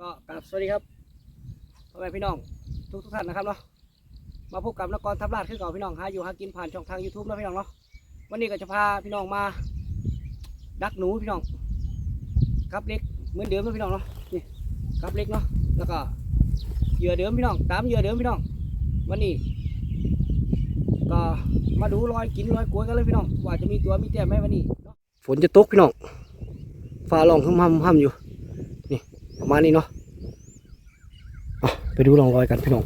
ก็กราบสวัสดีครับพ่อแม่พี่น้องทุกทุกท่านนะครับเนาะมาพบกับนกรทับลาดคือเก่าพี่น้องหาอยู่หากินผ่านช่องทาง YouTube นะพี่น้องเนาะวันนี้ก็จะพาพี่น้องมาดักหนูพี่น้องกับเล็กเหมือนเดิมนะพี่น้องเนาะนี่กับเล็กเนาะแล้วก็เหยื่อเดิมพี่น้อง ตามเหยื่อเดิมพี่น้อง วันนี้ ก็มาดูรอยกินรอยกลวยกันเลยพี่น้องว่าจะมีตัวมีแต้มไหมวันนี้ฝนจะตกพี่น้องฟ้าร้องหึมหำหำอยู่ ประมาณนี้เนาะอะไปดูรองรอยกันพี่น้อง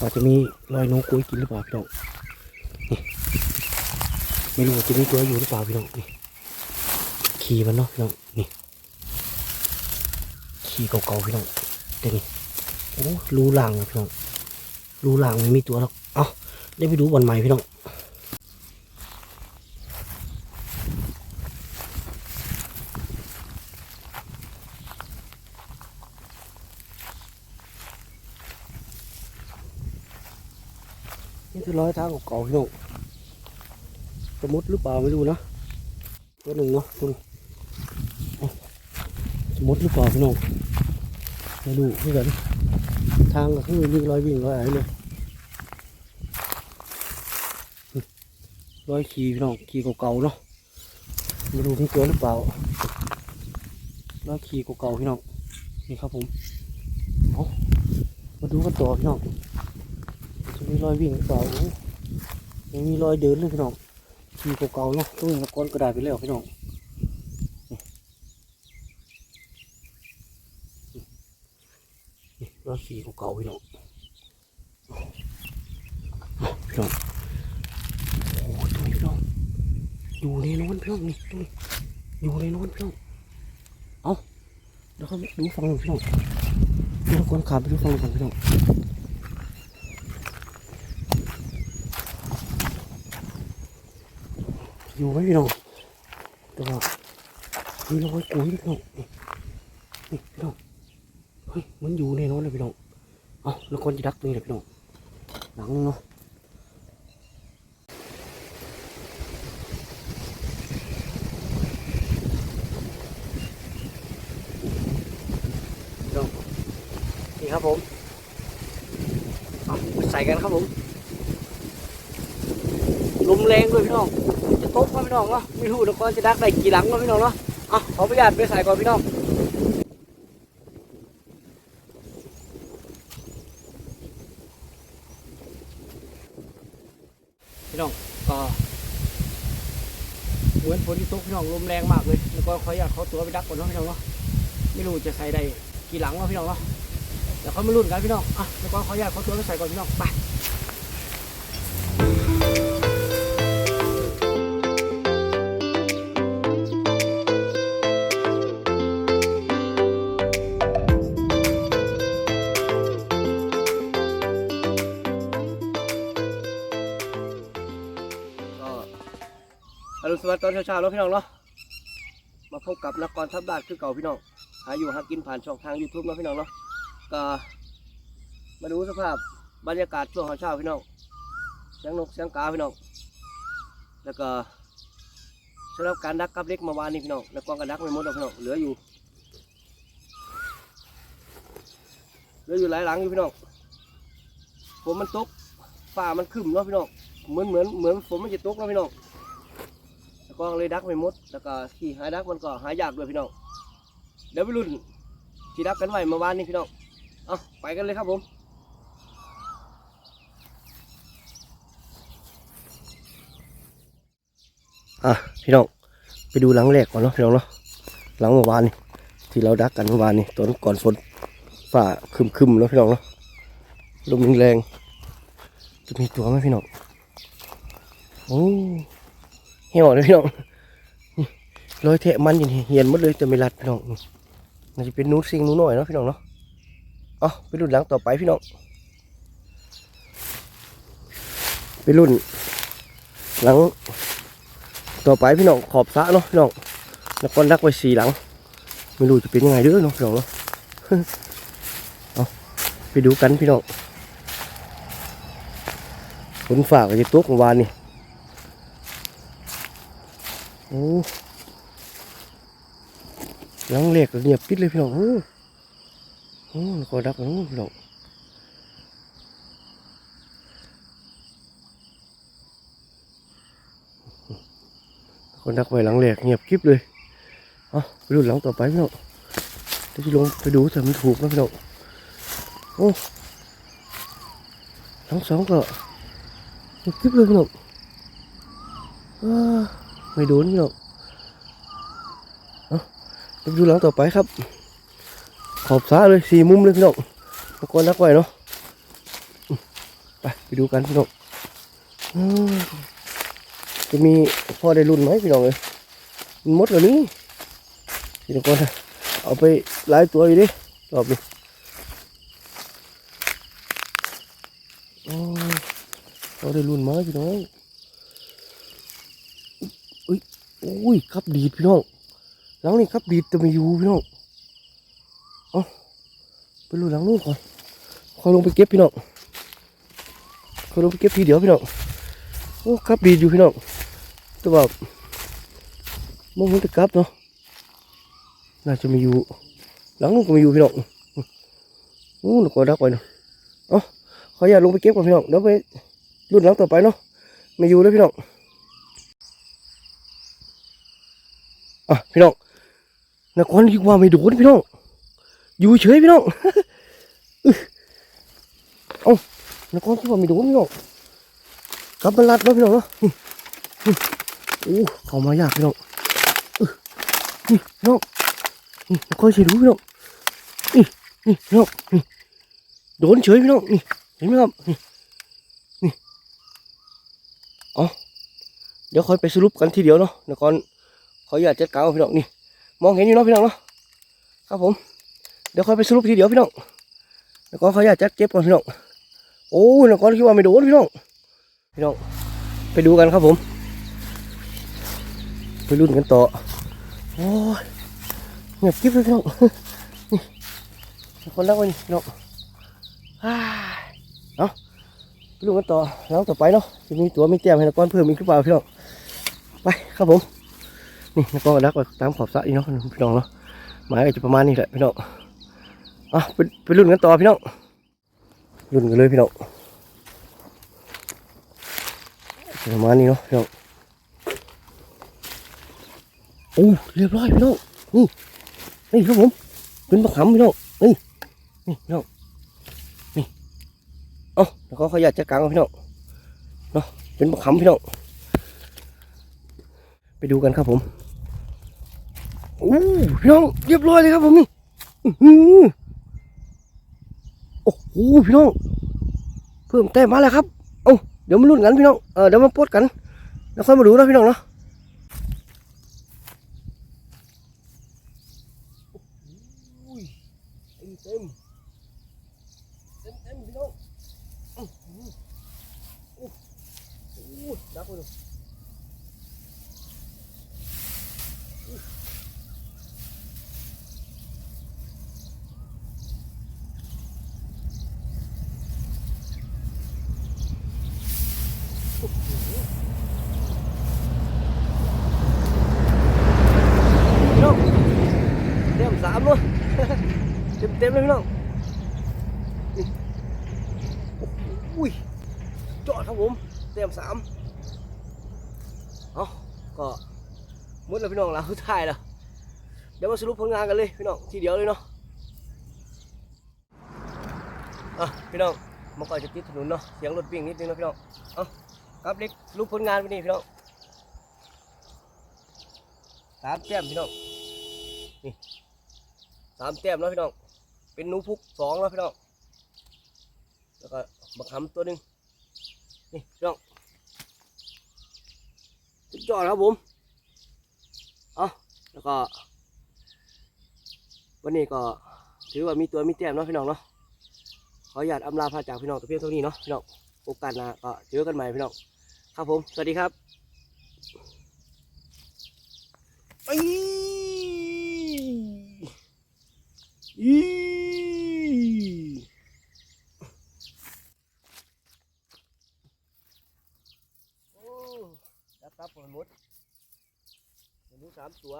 ว่าจะมีรอยนกกล้ยกินหรือเปล่าพี่น้องนี่ไม่รู้ว่าจะมีตัวอยู่หรือเปล่าพี่น้องนี่ขี่มันเนาะพี่น้องนี่ขี่เก่าๆพี่น้องเดี๋ยวนี้โอ้รูหลังอะพี่น้องรูหลังไม่มีตัวหรอกเอ้าได้ไปดูบอลใหม่พี่น้อง นี่คือรอยเท้าเก่าๆพี่น้องสมุดหรือเปล่าไม่รู้นะตัวหนึ่งเนาะตัวนี้เอ้าสมุดหรือเปล่าพี่น้องไม่รู้คือกันทางก็คือมีรอยวิ่งรอยอะไรเลยร้อยขี่พี่น้องขี่เก่าๆเนาะไม่รู้มีตัวหรือเปล่าร้อยขี่เก่าๆพี่น้องนี่ครับผมมาดูกันต่อพี่น้อง มีรอยวิ่งหรือเปล่ายังมีรอยเดินเลยพี่น้องขี่เก่าๆเนาะต้องตะกอนกระดาษไปแล้วพี่น้องนี่นี่รอยขี่เก่าๆพี่น้องพี่น้องโอ้ตรงนี้พี่น้องอยู่ในน้นพี่น้องนี่ตรงนี้อยู่ในน้นพี่น้องเอาเดี๋ยวเขาดูฟังพี่น้องเดี๋ยวคนขับไปดูฟังหน่อยพี่น้อง อยู่ไหมพี่น้องแต่ว่ามีรอยกุ้ยพี่น้องนี่นี่พี่น้องเฮ้ยมันอยู่ในโน้นเลยพี่น้องเอาแล้วคนจะดักตรงนี้เลยพี่น้องหลังนึงเนาะนี่ครับผมเอาใส่กันครับผมลมแรงด้วยพี่น้อง ตกครับพี่น้องเนาะไม่รู้นะก่อนจะดักได้กี่หลังเนาะพี่น้องเนาะเอาขออนุญาตไปใส่ก่อนพี่น้องพี่น้องก็เหมือนฝนที่ตกพี่น้องลมแรงมากเลยแล้วก็ขออนุญาตขอตัวไปดักก่อนเนาะพี่น้องเนาะไม่รู้จะใส่ได้กี่หลังเนาะพี่น้องเนาะเดี๋ยวเขามาลุ้นกันพี่น้องอะแล้วก็ขออนุญาตขอตัวไปใส่ก่อนพี่น้องไป วัสดิ์ตอนเช้าๆแล้วพี่น้องเนาะมาพบกับนักกรทัพบาทคือเก่าพี่น้องหาอยู่หากินผ่านช่องทาง YouTube เนาะพี่น้องเนาะก็มาดูสภาพบรรยากาศช่วงเช้าพี่น้องเสียงนกเสียงกาพี่น้องแล้วก็สำหรับการดักกับเล็กมาวานนี่พี่น้องแล้วกองกระดักไม่หมดหรอกพี่น้องเหลืออยู่เหลืออยู่หลายหลังอยู่พี่น้องฝนมันตกฟ้ามันครึ้มเนาะพี่น้องเหมือนเหมือนเหมือนฝนมันจะตกเนาะพี่น้อง ก็เลยดักไม่หมด แล้วก็ที่หาดักมันก็หายากด้วยพี่น้อง เดี๋ยวไปรุ่นที่ดักกันไว้เมื่อวานนี้พี่น้อง เอาไปกันเลยครับผมอะพี่น้องไปดูหลังแรกก่อนเนาะพี่น้องเนาะหลังเมื่อวานนี่ที่เราดักกันเมื่อวานนี่ตอนก่อนฝนฝ่าคึมคึมๆเนาะพี่น้องเนาะลมแรงๆจะมีตัวไหมพี่น้องโอ้ เหี่ยวเลยพี่น้องนี่รอยแทะมันอยู่นี่เหียนหมดเลยแต่ไม่รัดพี่น้องนี่าจะเป็นนูซิงนู้หน่อยเนาะพี่น้องเนาะเอไปรุ่นหลังต่อไปพี่น้องไปรุ่น หลัง ต่อไปพี่น้องขอบสะเนาะพี่น้องแล้วก็ดักไว้สี่หลัง ไม่รู้จะเป็นยังไงเด้อเนาะพี่น้องเนาะเอาไปดูกันพี่น้องฝนฝากก็จะตกเมื่อวานนี่ โอ้หลังเล็กก็เงียบปิดเลยพี่น้องโอ้โอ้ก็ดักโอ้พี่น้องคนดักไว้หลังแหลกเงียบกริบเลยเอาไปดูหลังต่อไปพี่น้องเดี๋ยวจะลงไปดูแต่มันถูกนะพี่น้องโอ้ทั้งสองก็เงียบกริบเลยพี่น้องอ้า ไม่โดนพี่น้องเอาไปดูหลังต่อไปครับ ขอบสาเลยสี่มุมเลยพี่น้องตะกอนนักไว้เนาะไปไปดูกันพี่น้องจะมีพ่อได้รุ่นไหมพี่น้องเลยมันมดแล้วนี่พี่ตะกอนเอาไปหลายตัวอยู่ดิรอบนี้โอ้ยพ่อได้รุ่นไหมพี่น้อง อุ้ยครับดีดพี่น้องหลังนี่ครับดีดจะไม่อยู่พี่น้องไปดูหลังนู่นก่อนคอยลงไปเก็บพี่น้องคอยลงไปเก็บทีเดียวพี่น้องโอ้ครับดีดอยู่พี่น้องแต่ว่ามองเห็นแต่กลับเนาะน่าจะมีอยู่หลังนู่นก็มีอยู่พี่น้องโอ้หนูก็ดักไว้เนาะเอ๋อขออย่าลงไปเก็บก่อนพี่น้องเดี๋ยวไปรุ่นหลังต่อไปเนาะไม่อยู่แล้วพี่น้อง อะพี่น้องนักคอนคิดว่าไม่โดนพี่น้อง อยู่เฉยพี่น้องเอ้านักคอนคิดว่าไม่โดนพี่น้องกลับมาลัดแล้วพี่น้องเนาะโอ้เข้ามายากพี่น้องนี่พี่น้องนี่นักคอนเฉยดูพี่น้องนี่นี่พี่น้องนี่โดนเฉยพี่น้องนี่เห็นไหมครับนี่นี่อ๋อเดี๋ยวค่อยไปสรุปกันทีเดียวเนาะนักคอน ขออยากจัดการพี่น้องนี่มองเห็นอยู่เนาะพี่น้องเนาะครับผม เดี๋ยวค่อยไปสรุปทีเดียวพี่น้องแล้วก็เขาอยากจัดเก็บก่อนพี่น้องโอ้ยแล้วก็คิดว่าไม่โดนพี่น้องพี่น้องไปดูกันครับผม ไปรุ่นกันต่อโอ้ยเงียบกิ๊บเลยพี่น้องนี่คนรักไว้นี่พี่น้องอ้ายเอาไปรุ่นกันต่อแล้วต่อไปเนาะจะมีตัวมีแต้มให้นักก้อนเพิ่มอีกหรือเปล่าพี่น้องไปครับผม นี่นักก้อนก็รักไว้ตามขอบสระอีกเนาะพี่น้องเนาะหมายก็จะประมาณนี้แหละพี่น้องอะไปไปรุ่นกันต่อพี่น้องรุ่นกันเลยพี่น้องประมาณนี้เนาะพี่น้องโอ้เรียบร้อยพี่น้องนี่นี่ครับผมเป็นมะขามพี่น้องนี่นี่พี่น้องนี่เอาแล้วก็ขยัดจัดการเอาพี่น้องเนาะเป็นมะขามพี่น้องไปดูกันครับผม โอ้พี่น้องเรียบร้อยเลยครับผมนี่โอ้โหพี่น้อง เพิ่มแต้มมาแล้วครับ เอ้าเดี๋ยวมาลุ้นกันพี่น้อง เออเดี๋ยวมาปลดกัน แล้วค่อยมาดูนะพี่น้องเนาะเต็มเต็มเต็มเต็มพี่น้องอื้อหือโอ้โหดับไปเลย พี่น้องเต็มสามเลยเต็มเต็มเลยพี่น้องนี่อุ้ยจอดครับผมเต็มสามเอาก็หมดแล้วพี่น้องเราถ่ายแล้วเดี๋ยวมาสรุปผลงานกันเลยพี่น้องทีเดียวเลยเนาะอะพี่น้องมันก็จะติดถนนเนาะเสียงรถวิ่งนิดนึงเนาะพี่น้องเอาครับเล็กสรุปผลงานไปนี่พี่น้องสามแต้มพี่น้องนี่ สามแต้มแล้วพี่น้อง เป็นนูพุกสองแล้วพี่น้อง แล้วก็บักหำตัวหนึ่งนี่พี่น้องสุดยอดครับผม เอาแล้วก็ วันนี้ก็ถือว่ามีตัวมีแต้มเนาะพี่น้องเนาะ ขออนุญาตอำลาพาจากพี่น้องแต่เพียงเท่านี้เนาะพี่น้อง โอกาสหน้าก็เจอกันใหม่พี่น้อง ครับผม สวัสดีครับไป อีโอ้รับรับผลหมดเห็นดูสาม ตัว